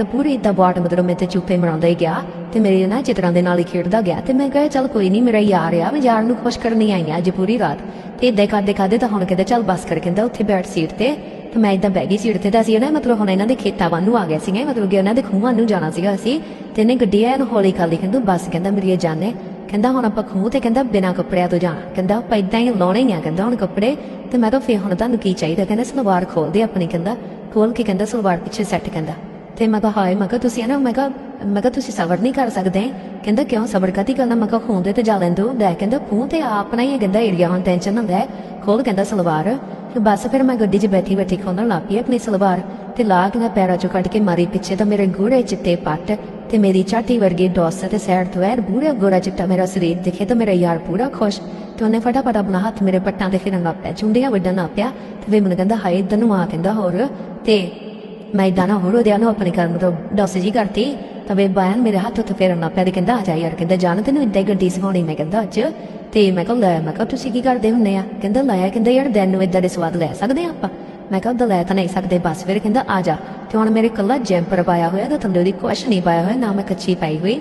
ਤੇ ਪੂਰੀ ਇਦਾਂ ਬਾਟ ਮਤਲਬ ਮੈਂ ਤੇ ਚੁੱਪੇ ਮਰਾਉਂਦਾ ਹੀ ਗਿਆ ਤੇ ਮੇਰੇ ਨਾਲ ਚਿਤਰਾਂ ਦੇ ਨਾਲ ਹੀ ਖੇਡਦਾ ਗਿਆ ਤੇ ਮੈਂ ਕਿਹਾ ਚੱਲ ਕੋਈ ਨਹੀਂ ਮੇਰਾ ਯਾਰ ਆ, ਮੈਂ ਯਾਰ ਨੂੰ ਖੁਸ਼ ਕਰਨੀ ਆਈ ਆ ਅੱਜ ਪੂਰੀ ਰਾਤ। ਤੇ ਇਦਾਂ ਕਰਦੇ ਕਰਦੇ ਤਾਂ ਹੁਣ ਕਹਿੰਦਾ ਚੱਲ ਬਸ ਕਰ ਕਹਿੰਦਾ ਉੱਥੇ ਬੈਠ ਸੀਟ ਤੇ। ਤੇ ਮੈਂ ਇਦਾਂ ਬਹਿ ਗਈ ਸੀਟ ਤੇ ਤਾਂ ਸੀ ਨਾ ਮਤਲਬ ਹੁਣ ਇਹਨਾਂ ਦੇ ਖੇਤਾਂ ਵੱਲ ਨੂੰ ਆ ਗਿਆ ਸੀਗਾ, ਮਤਲਬ ਕਿ ਉਹਨਾਂ ਦੇ ਖੂਹਾਂ ਨੂੰ ਜਾਣਾ ਸੀਗਾ ਅਸੀਂ। ਤੇ ਇਹਨੇ ਗੱਡੀ ਐਨ ਹੌਲੀ ਖਾਲੀ ਕਹਿੰਦਾ ਬੱਸ ਕਹਿੰਦਾ ਮੇਰੀ ਇਹ ਜਾਨੇ ਕਹਿੰਦਾ ਹੁਣ ਆਪਾਂ ਖੂਹ ਤੇ ਕਹਿੰਦਾ ਬਿਨਾਂ ਕੱਪੜਿਆਂ ਤੋਂ ਜਾਣਾ। ਕਹਿੰਦਾ ਆਪਾਂ ਇਦਾਂ ਹੀ ਲਾਉਣੇ ਹੀ ਆ ਕਹਿੰਦਾ ਹੁਣ ਕੱਪੜੇ। ਤੇ ਮੈਂ ਤਾਂ ਫੇਰ ਹੁਣ ਤੁਹਾਨੂੰ ਕੀ ਚਾਹੀਦਾ? ਕਹਿੰਦਾ ਸਲਵਾਰ ਖੋਲ ਦੇ ਆਪਣੀ ਕਹਿੰਦਾ। ਖੋਲ ਕੇ ਕਹਿੰਦਾ ਸਲਵਾਰ ਪਿੱਛੇ ਸੈੱਟ ਕਹਿੰਦਾ। ਤੇ ਮੈਂ ਕਿਹਾ ਹਾਏ ਮੈਂ ਕਿਹਾ, ਤੁਸੀਂ ਨਾ? ਮੈਂ ਕਿਹਾ ਮੈਂ ਕਿਹਾ, ਤੁਸੀਂ ਸਬਰ ਨਹੀਂ ਕਰ ਸਕਦੇ। ਕਹਿੰਦਾ, ਕਿਉਂ? ਸਬਰ ਕਾਤੀ ਕਰਨਾ ਮੈਂ ਕਿਹਾ ਖੂਹ ਦੇ ਤੇ ਜਾ ਲੈਂਦੋ। ਲੈ ਕਹਿੰਦਾ ਖੂਹ ਤੇ ਆਪਣਾ ਹੀ ਹੈ ਏਰੀਆ ਹੁਣ ਟੈਨਸ਼ਨ ਨਾ ਖੋਲ ਕਹਿੰਦਾ, ਸਲਵਾਰ। ਬਸ ਫਿਰ ਮੈਂ ਗੱਡੀ 'ਚ ਬੈਠੀ ਬੈਠੀ ਖੋਲਣ ਲੱਗ ਪਈ ਆਪਣੀ ਸਲਵਾਰ। ਤੇ ਲਾ ਕੇ ਮੈਂ ਪੈਰਾਂ 'ਚੋਂ ਕੱਢ ਕੇ ਮਾਰੀ ਪਿੱਛੇ ਤਾਂ ਮੇਰੇ ਗੂੜੇ ਚਿੱਟੇ ਪੱਟ ਤੇ ਮੇਰੀ ਚਾਟੀ ਵਰਗੀ ਡੋਸ ਤੇ ਸੈਰ ਤੋਂ ਐਰ ਬੂੜਾ ਗੋਰਾ ਚਿੱਟਾ ਮੇਰਾ ਸਰੀਰ ਦਿਖੇ ਤਾਂ ਮੇਰਾ ਯਾਰ ਪੂਰਾ ਖੁਸ਼। ਤੇ ਉਹਨੇ ਫਟਾਫਟ ਆਪਣਾ ਹੱਥ ਮੇਰੇ ਪੱਟਾਂ ਤੇ ਫਿਰਨ ਲੱਗ ਪਿਆ। ਚੁੰਡੀਆਂ ਵੱਡਾ ਲੱਗ ਪਿਆ ਤੇ ਵੇ ਮੈਨੂੰ ਕਹਿੰਦਾ, ਹਾਏ, ਇਧਰ ਨੂੰ ਆ, ਕਹਿੰਦਾ, ਹੋਰ। ਤੇ ਮੈਂ ਇਦਾਂ ਨਾ ਹੋਰ ਉਹਦੇ ਨੂੰ ਆਪਣੀ ਕਰਨ ਤੋਂ ਡੋਸ ਕਰਤੀ ਬਾਇਨ ਮੇਰੇ ਹੱਥ ਉੱਤੇ ਫੇਰਨ ਲੱਗ ਪਿਆ ਤੇ ਕਹਿੰਦਾ, ਆ ਜਾ ਯਾਰ, ਕਹਿੰਦਾ, ਜਾਣ, ਤੈਨੂੰ ਇੱਦਾਂ ਹੀ ਗੱਡੀ ਸਿਖਾਉਣੀ ਮੈਂ ਕਹਿੰਦਾ ਅੱਜ। ਤੇ ਮੈਂ ਕਿਹਾ, ਲੈ, ਮੈਂ ਕਿਹਾ, ਤੁਸੀਂ ਕੀ ਕਰਦੇ ਹੁੰਨੇ ਆ? ਕਹਿੰਦਾ ਲਾਇਆ ਕਹਿੰਦਾ, ਯਾਰ ਦਿਨ ਨੂੰ ਇਦਾਂ ਦੇ ਸਵਾਦ ਲੈ ਸਕਦੇ ਆ ਆਪਾਂ। ਮੈਂ ਕਿਹਾ, ਉਦੋਂ ਲੈ ਤਾਂ ਨਹੀਂ ਸਕਦੇ, ਬਸ ਫਿਰ, ਕਹਿੰਦਾ, ਆ ਜਾ। ਤੇ ਹੁਣ ਮੇਰੇ ਕੱਲਾ ਜੈਂਪਰ ਪਾਇਆ ਹੋਇਆ, ਤੇ ਥੱਲੇ ਉਹਦੀ ਕੁਛ ਨਹੀਂ ਪਾਇਆ ਹੋਇਆ, ਨਾ ਮੈਂ ਕੱਚੀ ਪਾਈ ਹੋਈ।